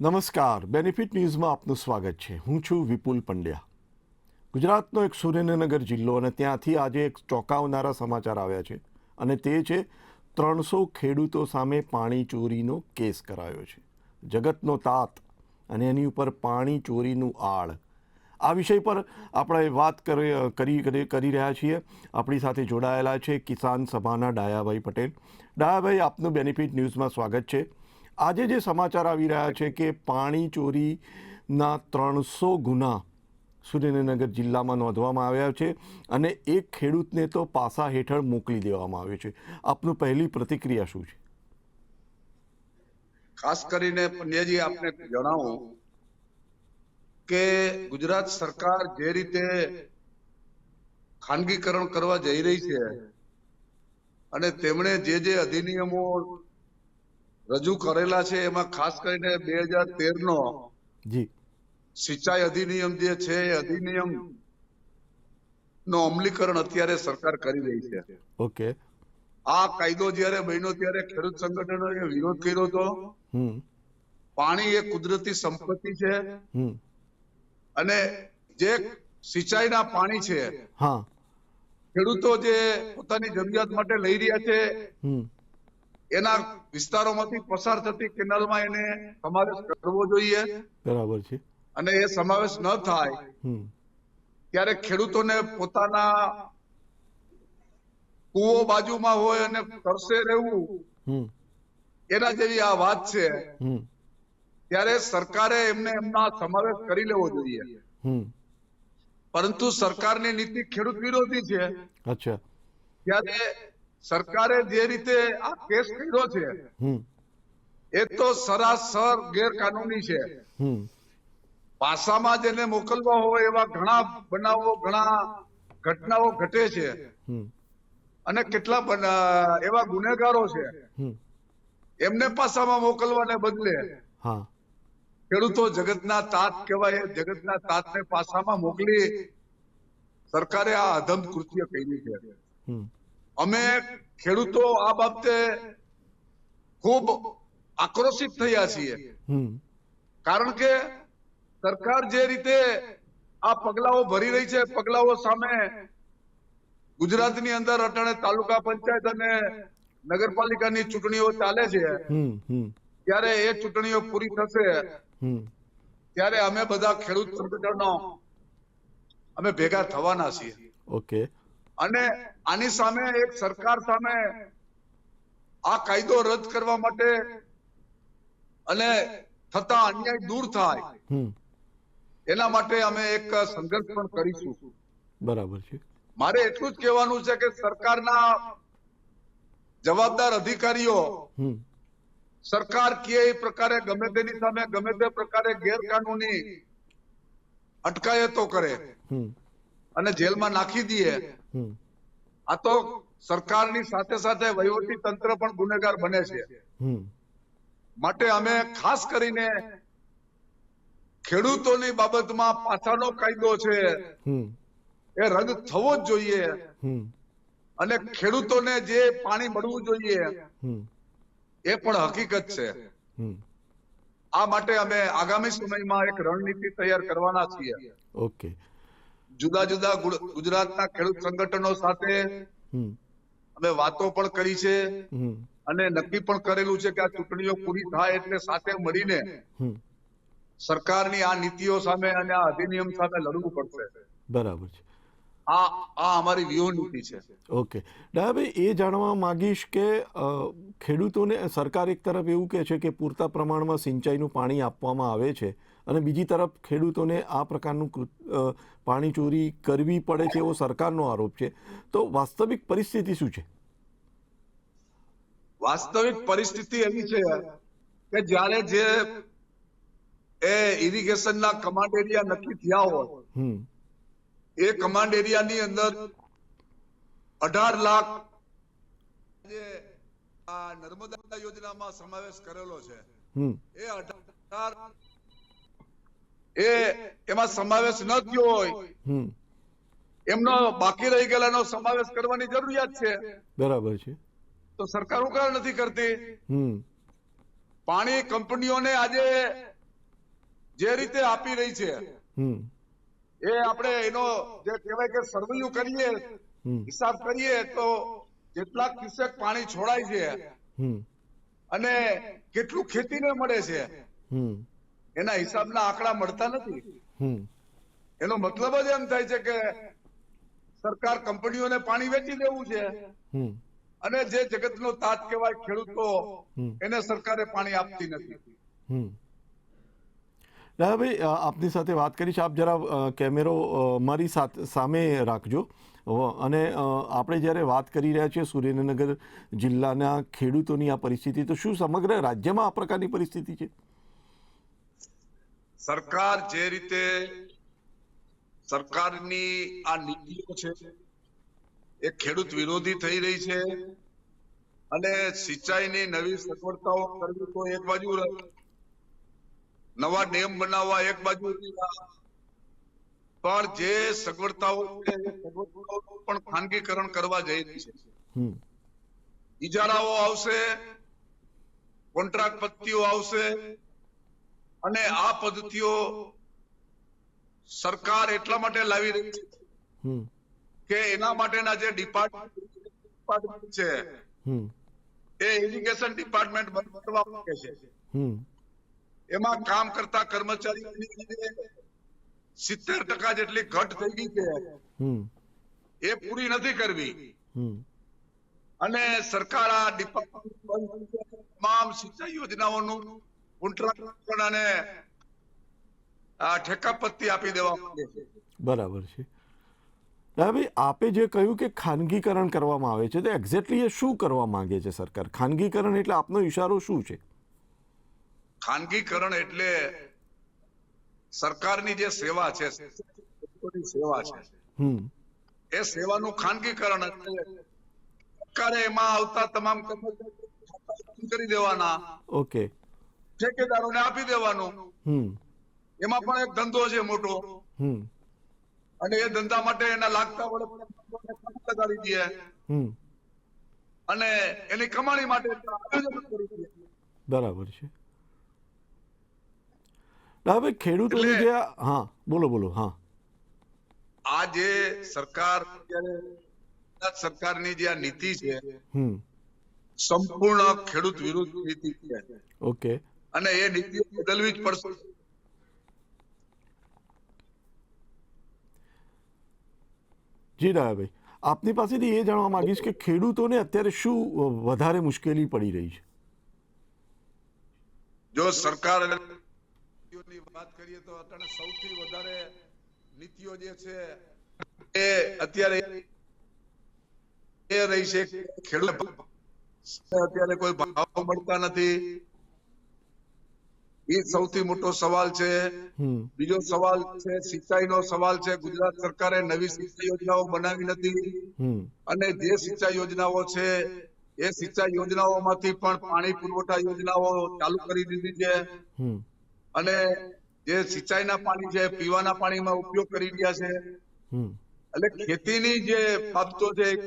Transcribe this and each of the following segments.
નમસ્કાર. બેનિફિટ ન્યૂઝમાં આપનું સ્વાગત છે. હું છું વિપુલ પંડ્યા. ગુજરાતનો એક સુરેન્દ્રનગર જિલ્લો અને ત્યાંથી આજે એક ચોંકાવનારા સમાચાર આવ્યા છે અને તે છે, ત્રણસો ખેડૂતો સામે પાણી ચોરીનો કેસ કરાયો છે. જગતનો તાત અને એની ઉપર પાણી ચોરીનું આળ. આ વિષય પર આપણે વાત કરી કરી રહ્યા છીએ. આપણી સાથે જોડાયેલા છે કિસાન સભાના ડાયાભાઈ પટેલ. ડાયાભાઈ, આપનું બેનિફિટ ન્યૂઝમાં સ્વાગત છે. આજે જે સમાચાર આવી રહ્યા છે કે પાણી ચોરીના ત્રણસો ગુના સુરેન્દ્રનગર જિલ્લામાં નોંધવામાં આવ્યા છે અને એક ખેડૂતને તો પાસા હેઠળ મોકલી દેવામાં આવ્યો છે. આપનું પહેલી પ્રતિક્રિયા શું છે? ખાસ કરીને પંડ્યાજી આપને જણાવું કે ગુજરાત સરકાર જે રીતે ખાનગીકરણ કરવા જઈ રહી છે અને તેમણે જે જે અધિનિયમો રજૂ કરેલા છે એમાં ખાસ કરીને બે હજાર તેર નો જી. સિંચાઈ અધિનિયમ જે છે એ અધિનિયમ નો અમલીકરણ અત્યારે સરકાર કરી રહી છે. ઓકે. આ કાયદો જયારે બન્યો ત્યારે ખેડૂત સંગઠનોએ વિરોધ કર્યો હતો. પાણી એ કુદરતી સંપત્તિ છે. અને જે સિંચાઈના પાણી છે હા. ખેડૂતો જે પોતાની જરૂરિયાત માટે લઈ રહ્યા છે એના વિસ્તારોમાંથી પસાર થતી કેનાલમાં એને સમાવેશ કરવો જોઈએ. બરાબર છે. અને એ સમાવેશ ન થાય ત્યારે ખેડૂતોને પોતાના કુવો બાજુમાં હોય અને તરસે રહેવું એના જેવી આ વાત છે. હમ. ત્યારે સરકારે એમને એમના સમાવેશ કરી લેવો જોઈએ. પરંતુ સરકારની નીતિ ખેડૂત વિરોધી છે. અચ્છા. ત્યારે સરકારે જે રીતે આ કેસ કર્યો છે એ તો સરાસર ગેરકાનૂની છે. પાસામાં જેને મોકલવા હોય એવા ઘણા બનાવો ઘણા ઘટનાઓ ઘટે છે. હમ. અને કેટલા એવા ગુનેગારો છે. એમને પાસામાં મોકલવાને બદલે ખેડૂતો જગતના તાત કહેવાય જગતના તાતને પાસામાં મોકલી સરકારે આ અધમ કૃત્ય કર્યું છે. અમે ખેડૂતો આ બાબતે ખૂબ આક્રોશિત થયા છીએ. કારણ કે સરકાર જે રીતે આ પગલાઓ ભરી રહી છે પગલાઓ સામે ગુજરાતની અંદર અટાણે તાલુકા પંચાયત અને નગરપાલિકાની ચૂંટણીઓ ચાલે છે. ત્યારે એ ચૂંટણીઓ પૂરી થશે. ત્યારે અમે બધા ખેડૂત સંગઠનો અમે ભેગા થવાના છીએ. ઓકે. અને આની સામે એક સરકાર સામે આ કાયદો રદ કરવા માટે અને થતા અન્યાય દૂર થાય. એના માટે અમે એક સંઘર્ષ પણ કરીશું. બરાબર છે. મારે એટલું જ કહેવાનું છે કે સરકારના જવાબદાર અધિકારીઓ સરકાર કે એ પ્રકારે ગમે તેની સામે ગમે તે પ્રકારે ગેરકાનૂની અટકાયતો કરે. અને જેલમાં નાખી દઈએ આ તો સરકારની સાથે સાથે વહીવટી તંત્ર પણ ગુનેગાર બને છે. માટે અમે ખાસ કરીને ખેડૂતોની બાબતમાં પાછાનો કાયદો છે. એ રદ થવો જ જોઈએ. અને ખેડૂતોને જે પાણી મળવું જોઈએ એ પણ હકીકત છે. આ માટે અમે આગામી સમયમાં એક રણનીતિ તૈયાર કરવાના છીએ. ઓકે. જુદા જુદા ગુજરાતના ખેડૂત સંગઠનો સાથે હમ. અમે વાતો પણ કરી છે. અને નક્કી પણ કરેલું છે કે આ ચૂંટણીઓ પૂરી થાય એટલે સાથે મળીને સરકારની આ નીતિઓ સામે અને આ અધિનિયમ સામે લડવું પડશે. બરાબર છે. આ આ અમારી વ્યૂહ નીતિ છે. ઓકે. ડાયાભાઈ એ જાણવા માંગીશ કે ખેડૂતોને સરકાર એક તરફ એવું કહે છે કે પૂરતા પ્રમાણમાં સિંચાઈનું પાણી આપવામાં આવે છે અને બીજી તરફ ખેડૂતોને આ પ્રકારનું પાણી ચોરી કરવી પડે છે એવો સરકારનો આરોપ છે. તો વાસ્તવિક પરિસ્થિતિ શું છે? વાસ્તવિક પરિસ્થિતિ એવી છે કે જ્યારે જે એ ઇરિગેશનના કમાન્ડ એરિયા નક્કી થયા હોય એ કમાન્ડ એરિયાની અંદર અઢાર લાખ જે આ નર્મદા યોજનામાં સમાવેશ કરેલો છે. એ અઢાર એ એમાં સમાવેશ ન થયો હોય. એમનો બાકી રહી ગયેલાનો સમાવેશ કરવાની જરૂરિયાત છે. બરાબર છે. તો સરકાર ઉકાર નથી કરતી. પાણી કંપનીઓને આજે જે રીતે આપી રહી છે. એ આપણે એનો જે કહેવાય કે સર્વૈયું કરીએ હિસાબ કરીએ તો કેટલા ક્યુસેક પાણી છોડાય છે અને કેટલું ખેતીને મળે છે એના હિસાબના આંકડા મળતા નથી. એનો મતલબ જ એમ થાય છે કે સરકાર કંપનીઓને પાણી વેચી દેવું છે. અને જે જગતનો તાત કહેવાય ખેડૂતો એને સરકારે પાણી આપતી નથી. દાદાભાઈ આપની સાથે વાત કરીશ. આપ જરા કેમેરો મારી સામે રાખજો. અને આપણે જ્યારે વાત કરી રહ્યા છીએ સુરેન્દ્રનગર જિલ્લાના ખેડૂતોની આ પરિસ્થિતિ, તો શું સમગ્ર રાજ્યમાં આ પ્રકારની પરિસ્થિતિ છે? સરકાર જે રીતે સરકારની આ નીતિઓ છે, એ ખેડૂત વિરોધી થઈ રહી છે. અને સિંચાઈની નવી સગવડતાઓ કરવી તો એક બાજુ. નવા ડેમ બનાવવા એક બાજુ પણ જે સગવડતાઓ પણ ખાનગીકરણ કરવા જઈ રહી છે. ઇજારાઓ આવશે કોન્ટ્રાક્ટ પદ્ધતિઓ આવશે અને આ પદ્ધતિઓ સરકાર એટલા માટે લાવી રહી છે કે એના માટેના જે ડિપાર્ટમેન્ટ છે એ એજ્યુકેશન ડિપાર્ટમેન્ટ બનવા માંગે છે. એમાં કામ કરતા કર્મચારીઓની સિત્તેર ટકા જેટલી ઘટ થઈ ગઈ છે. એ પૂરી નથી કરવી. અને સરકાર આ તમામ સિંચાઈ યોજનાઓનું કોન્ટ્રાક્ટ અને આ ઠેકા આપી દેવા માંગે છે. બરાબર છે. દાદાભાઈ આપે જે કહ્યું કે ખાનગીકરણ કરવામાં આવે છે તો એક્ઝેક્ટલી એ શું કરવા માંગે છે સરકાર? ખાનગીકરણ એટલે આપનો ઈશારો શું છે? ખાનગીકરણ એટલે સરકારની જે સેવા છે સેવા છે. એ સેવાનું ખાનગીકરણ સરકારે એમાં આવતા તમામ કરી દેવાના. ઓકે. ઠેકેદારોને આપી દેવાનું. એમાં પણ એક ધંધો છે મોટો. અને એ ધંધા માટે એના લાગતા વડે લગાડી દે અને એની કમાણી માટે બરાબર છે. દાદાભાઈ ખેડૂતોની જે હા બોલો બોલો હા. આ જે સરકાર સરકારની જે આ નીતિ છે સંપૂર્ણ ખેડૂત વિરુદ્ધ નીતિ છે. ઓકે. અને એ નીતિ બદલવી જ પડશે. જી દાદાભાઈ આપની પાસેથી એ જાણવા માંગીશ કે ખેડૂતોને અત્યારે શું વધારે મુશ્કેલી પડી રહી છે? જો સરકાર નીતિઓની વાત કરીએ તો અત્યારે સૌથી વધારે નીતિઓ જે છે એ અત્યારે એ રહી છે ખેડૂત અત્યારે કોઈ ભાવ મળતા નથી. એ સૌથી મોટો સવાલ છે. બીજો સવાલ છે સિંચાઈનો સવાલ છે. ગુજરાત સરકારે નવી સિંચાઈ યોજનાઓ બનાવી નથી. અને જે સિંચાઈ યોજનાઓ છે એ સિંચાઈ યોજનાઓમાંથી પણ પાણી પુરવઠા યોજનાઓ ચાલુ કરી દીધી છે. અને જે સિંચાઈના પાણી છે પીવાના પાણીમાં ઉપયોગ કરી રહ્યા છે. હમ. એટલે ખેતીની જે બાબતો છે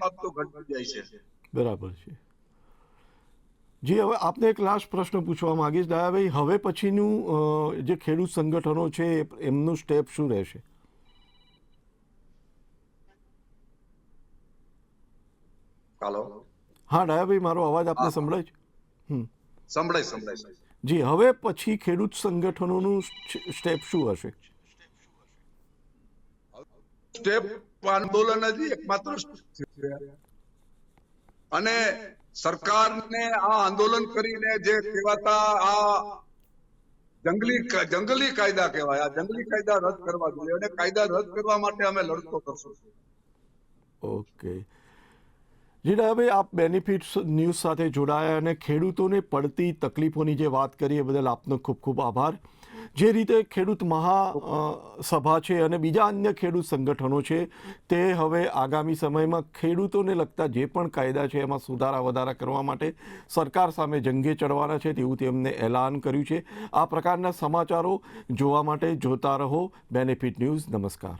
બાબતો ઘટતી જાય છે. બરાબર છે. જી હવે આપને એક લાસ્ટ પ્રશ્ન પૂછવા માંગીશ દયાભાઈ. હવે પછીનું જે ખેડૂત સંગઠનો છે એમનું સ્ટેપ શું રહેશે? ચાલો હા દયાભાઈ મારો અવાજ આપને સંભળાય છે? હમ. સંભળાય સંભળાય. જી હવે પછી ખેડૂત સંગઠનોનું સ્ટેપ શું હશે? સ્ટેપ આંદોલન જ એકમાત્ર અને સરકારને આ આંદોલન કરીને જે કહેવાતા આ જંગલી જંગલી કાયદા કહેવાય આ જંગલી કાયદા રદ કરવા જોઈએ અને કાયદા રદ કરવા માટે અમે લડતો કરશું. ઓકે. જી હવે આપ બેનિફિટ્સ ન્યૂઝ સાથે જોડાયા અને ખેડૂતોને પડતી તકલીફોની જે વાત કરી એ બદલ આપનો ખૂબ ખૂબ આભાર. જે રીતે ખેડૂત મહા સભા છે અને બીજા અન્ય ખેડૂત સંગઠનો છે, તે હવે આગામી સમયમાં ખેડૂતોને લગતા જે પણ કાયદા છે એમાં સુધારા વધારા કરવા માટે સરકાર સામે જંગે ચડવાના છે તેવું તેમને એલાન કર્યું છે. આ પ્રકારના સમાચારો જોવા માટે જોતા રહો. બેનિફિટ ન્યૂઝ નમસ્કાર.